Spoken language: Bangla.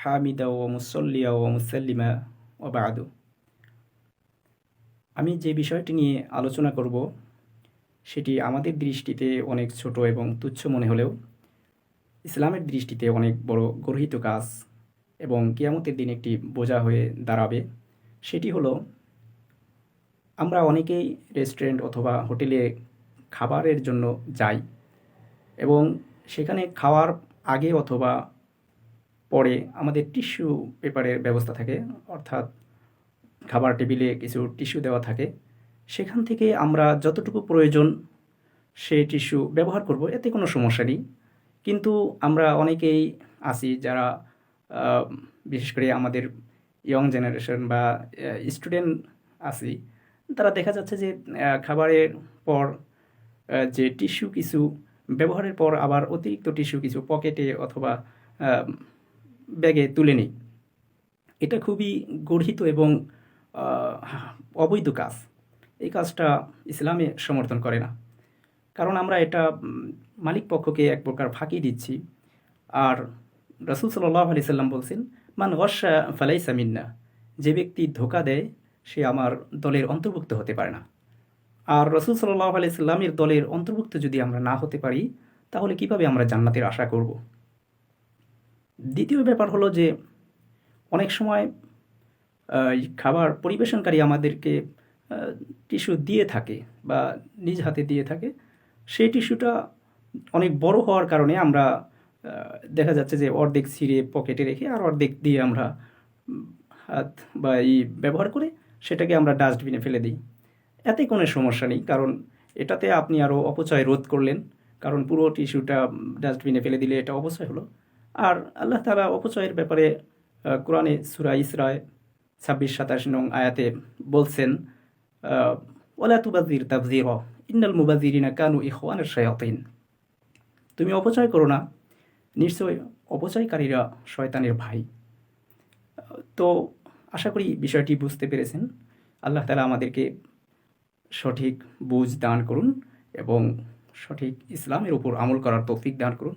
হামিদা ও মুসল্লিয়া ও মুসাল্লিমা ও বাদু। আমি যে বিষয়টি নিয়ে আলোচনা করব, সেটি আমাদের দৃষ্টিতে অনেক ছোট এবং তুচ্ছ মনে হলেও ইসলামের দৃষ্টিতে অনেক বড় গর্হিত কাজ এবং কিয়ামতের দিন একটি বোঝা হয়ে দাঁড়াবে। সেটি হলো, আমরা অনেকেই রেস্টুরেন্ট অথবা হোটেলে খাবারের জন্য যাই এবং সেখানে খাওয়ার আগে অথবা পরে আমাদের টিস্যু পেপারের ব্যবস্থা থাকে, অর্থাৎ খাবার টেবিলে কিছু টিস্যু দেওয়া থাকে। সেখান থেকে আমরা যতটুকু প্রয়োজন সেই টিস্যু ব্যবহার করব, এতে কোনো সমস্যা নেই। কিন্তু আমরা অনেকেই আছি যারা বিশেষ করে আমাদের ইয়ং জেনারেশন বা স্টুডেন্ট আছি, তারা দেখা যাচ্ছে যে খাবারের পর যে টিস্যু কিছু, ব্যবহারের পর আবার অতিরিক্ত টিস্যু কিছু পকেটে অথবা ব্যাগে তুলে নিই। এটা খুবই গর্হিত এবং অবৈধ কাজ। এই কাজটা ইসলামে সমর্থন করে না। কারণ আমরা এটা মালিক পক্ষকে এক প্রকার ফাঁকি দিচ্ছি। আর রসুল সাল্লাহ আলি সাল্লাম বলছেন, মান গসা ফালাই সামিন্না যে ব্যক্তি ধোকা দেয়, সে আমার দলের অন্তর্ভুক্ত হতে পারে না। আর রসুল সাল্লাহ আলি সাল্লামের দলের অন্তর্ভুক্ত যদি আমরা না হতে পারি, তাহলে কীভাবে আমরা জান্নাতের আশা করব? দ্বিতীয় ব্যাপার হলো যে অনেক সময় খাবার পরিবেশনকারী আমাদেরকে টিস্যু দিয়ে থাকে বা নিজ হাতে দিয়ে থাকে। সেই টিস্যুটা অনেক বড় হওয়ার কারণে আমরা দেখা যাচ্ছে যে অর্ধেক ছিঁড়ে পকেটে রেখে আর অর্ধেক দিয়ে আমরা হাত বা এই ব্যবহার করে সেটাকে আমরা ডাস্টবিনে ফেলে দিই। এতে কোনো সমস্যা নেই, কারণ এটাতে আপনি আরও অপচয় রোধ করলেন। কারণ পুরো টিস্যুটা ডাস্টবিনে ফেলে দিলে এটা অপচয় হলো। আর আল্লাহ তালা অপচয়ের ব্যাপারে কোরআনে সুরা ইসরায় ছাব্বিশ, সাতাশ নং আয়াতে বলছেন ওলা তুবাজির তাবজির ইন্নাল মুবাজিরিনা কানু ইখওয়ানের শায়াতিন। তুমি অপচয় করো না। নিশ্চয় অপচয়কারীরা শয়তানের ভাই। তো আশা করি বিষয়টি বুঝতে পেরেছেন। আল্লাহ তালা আমাদেরকে সঠিক বুঝ দান করুন এবং সঠিক ইসলামের উপর আমল করার তৌফিক দান করুন।